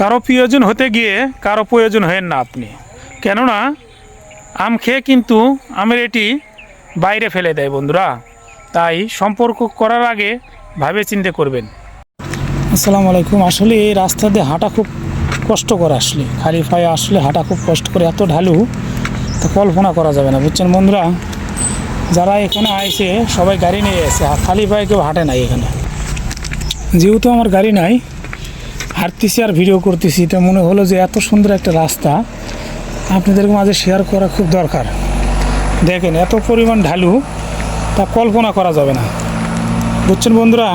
কারও প্রয়োজন হতে গিয়ে কারও প্রয়োজন হেন না আপনি। কেননা, আম খেয়ে কিন্তু আমের এটি বাইরে ফেলে দেয় বন্ধুরা। তাই সম্পর্ক করার আগে ভাবে চিন্তে করবেন। আসসালামু আলাইকুম। আসলে এই রাস্তা দিয়ে হাঁটা খুব কষ্টকর আসলে। খালি পায়ে আসলে হাঁটা খুব কষ্ট করে এত ঢালু, তো কল্পনা করা যাবে না। বুঝছেন বন্ধুরা? যারা এখানে আইছে, সবাই গাড়ি নিয়ে এসে খালি পায়ে কেউ হাঁটে নাই এখানে। যেহেতু আমার গাড়ি নাই হাঁটতেছি আর ভিডিও করতেছি, এটা মনে হলো যে এত সুন্দর একটা রাস্তা। আপনাদের মাঝে শেয়ার করা খুব দরকার। দেখেন, এত পরিমাণ ঢালু, তা কল্পনা করা যাবে না। বুঝছেন বন্ধুরা?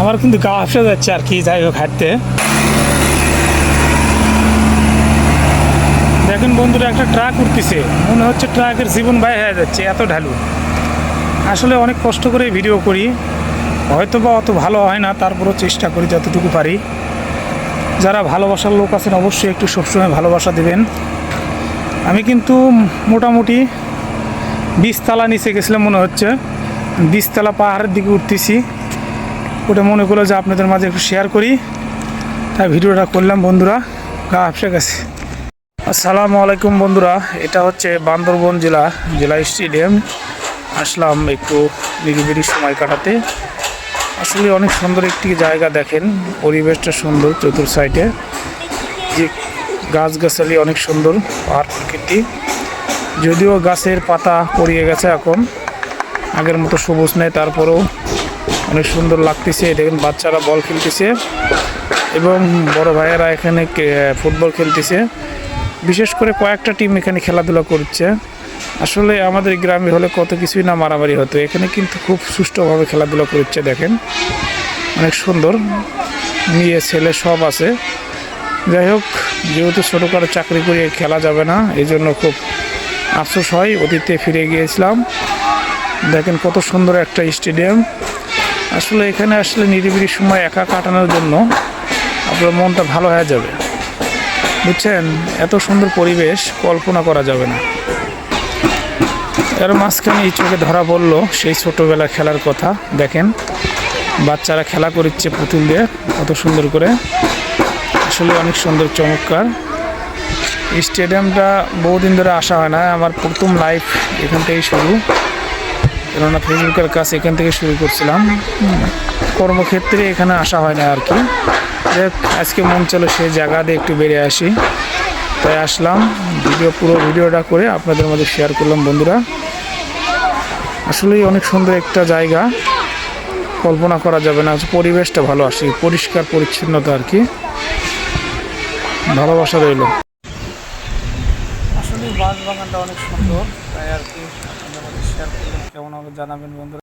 আমার কিন্তু গা হাসে যাচ্ছে আর কি, যাই হোক হাঁটতে। দেখেন বন্ধুরা, একটা ট্রাক উঠতেছে। মনে হচ্ছে ট্রাকের জীবন বাই হয়ে যাচ্ছে, এত ঢালু। আসলে অনেক কষ্ট করে ভিডিও করি। হয়তো বা অত ভালো হয় না, তারপরও চেষ্টা করি যতটুকু পারি। যারা ভালোবাসার লোক আছেন, অবশ্যই একটু সবসময় ভালোবাসা দেবেন। আমি কিন্তু মোটামুটি বিশতলা নিচে গেছিলাম মনে হচ্ছে। বিশতলা পাহাড়ের দিকে উঠতেছি। ওটা মনে করল যে আপনাদের মাঝে একটু শেয়ার করি। তাই ভিডিওটা করলাম বন্ধুরা। গা হাফসে গেছে। আসসালামু আলাইকুম বন্ধুরা। এটা হচ্ছে বান্দরবন জেলা জেলা স্টেডিয়াম। আসলাম একটু নিরিবিলি সময় কাটাতে। আসলে অনেক সুন্দর একটি জায়গা দেখেন, পরিবেশটা সুন্দর চতুর সাইডে। যে গাছগাছালি অনেক সুন্দর, পাহাড় প্রকৃতি। যদিও গাছের পাতা পড়িয়ে গেছে এখন, আগের মতো সবুজ নেই, তারপরেও অনেক সুন্দর লাগতেছে। দেখেন, বাচ্চারা বল খেলতেছে এবং বড় ভাইয়েরা এখানে ফুটবল খেলতেছে। বিশেষ করে কয়েকটা টিম এখানে খেলাধুলা করছে। আসলে আমাদের গ্রামে হলে কত কিছুই না মারামারি হতো। এখানে কিন্তু খুব সুষ্ঠুভাবে খেলাধুলা করছে, দেখেন। অনেক সুন্দর। মেয়ে, ছেলে সব আছে। যাই হোক, যেহেতু ছোটো ছোটোখাটো চাকরি করে খেলা যাবে না এই জন্য খুব আফসোস হয়। অতীতে ফিরে গিয়েছিলাম। দেখেন কত সুন্দর একটা স্টেডিয়াম। আসলে এখানে আসলে নিরিবিলি সময় একা কাটানোর জন্য আপনার মনটা ভালো হয়ে যাবে। বুঝছেন? এত সুন্দর পরিবেশ কল্পনা করা যাবে না। এর মাঝখানে এই চোখে ধরা পড়ল সেই ছোটোবেলা খেলার কথা। দেখেন, বাচ্চারা খেলা করছে পুতুল দিয়ে, কত সুন্দর করে। আসলে অনেক সুন্দর, চমৎকার। এই স্টেডিয়ামটা বহুদিন ধরে আসা হয় না, আমার প্রথম লাইফ এখান থেকেই শুরু। কেননা ফেসবুকের কাজ এখান থেকে শুরু করছিলাম। কর্মক্ষেত্রে এখানে আসা হয় না আর কি। আজকে মন চলো সেই জায়গা দিয়ে একটু বেরিয়ে আসি। তাই আসলাম। ভিডিও পুরো ভিডিওটা করে আপনাদের মধ্যে শেয়ার করলাম, বন্ধুরা। আসলেই অনেক সুন্দর একটা জায়গা। কল্পনা করা যাবে না, পরিবেশটা ভালো আসে, পরিষ্কার, পরিচ্ছন্নতা আর কি। ভালোবাসা রইল। আসলে বাস বাগানটা অনেক সুন্দর, তাই আর কি আপনাদের শেয়ার করলাম, কেমন হবে জানাবেন বন্ধুরা।